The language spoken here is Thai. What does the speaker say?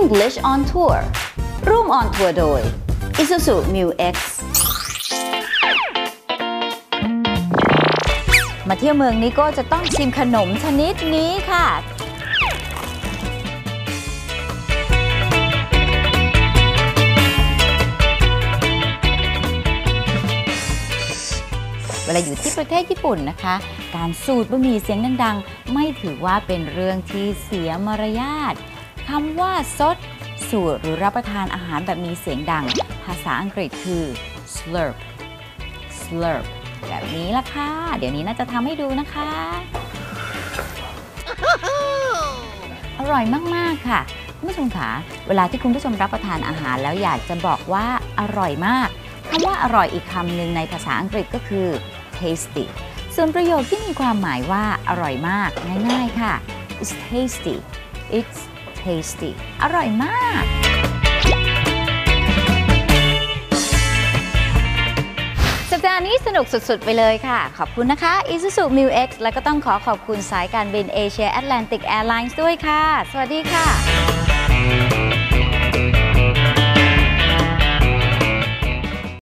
English on Tour ร่วม on tour โดย Isuzu Mu X มาเที่ยวเมืองนี้ก็จะต้องชิมขนมชนิดนี้ค่ะ เวลาอยู่ที่ประเทศญี่ปุ่นนะคะ การสูตรบะหมี่เสียงดัง ๆ ไม่ถือว่าเป็นเรื่องที่เสียมารยาท คำว่าซดสูตรหรือรับประทานอาหารแบบมีเสียงดัง ภาษาอังกฤษคือ slurp slurp แบบนี้ละค่ะ เดี๋ยวนี้น่าจะทำให้ดูนะคะ อร่อยมาก ๆ ค่ะ คุณผู้ชมคะเวลาที่คุณผู้ชมรับประทานอาหารแล้วอยากจะบอกว่าอร่อยมากคำว่าอร่อยอีกคำหนึ่งในภาษาอังกฤษก็คือ tasty ส่วนประโยคที่มีความหมายว่าอร่อยมาก ง่าย ๆ ค่ะ it's tasty it's tasty อร่อยมาก สัปดาห์นี้สนุกสุด ๆ ไปเลยค่ะ ขอบคุณนะคะ Isuzu Mu X แล้วก็ต้องขอขอบคุณสายการบินเอเชียแอตแลนติกแอร์ไลน์ด้วยค่ะ สวัสดีค่ะ